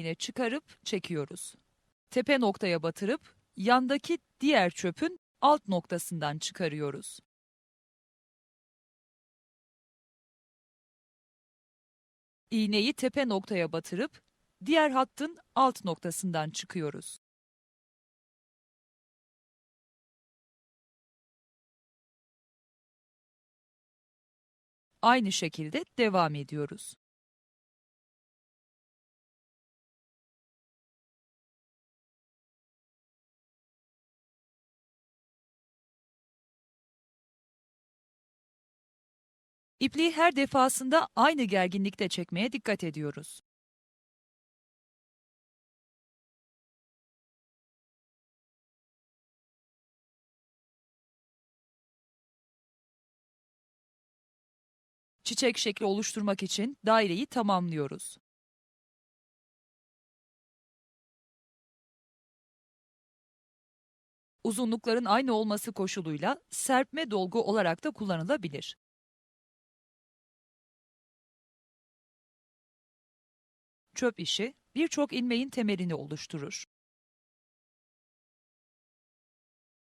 yine çıkarıp çekiyoruz. Tepe noktaya batırıp yandaki diğer çöpün alt noktasından çıkarıyoruz. İğneyi tepe noktaya batırıp diğer hattın alt noktasından çıkıyoruz. Aynı şekilde devam ediyoruz. İpliği her defasında aynı gerginlikte çekmeye dikkat ediyoruz. Çiçek şekli oluşturmak için daireyi tamamlıyoruz. Uzunlukların aynı olması koşuluyla serpme dolgu olarak da kullanılabilir. Çöp işi birçok ilmeğin temelini oluşturur.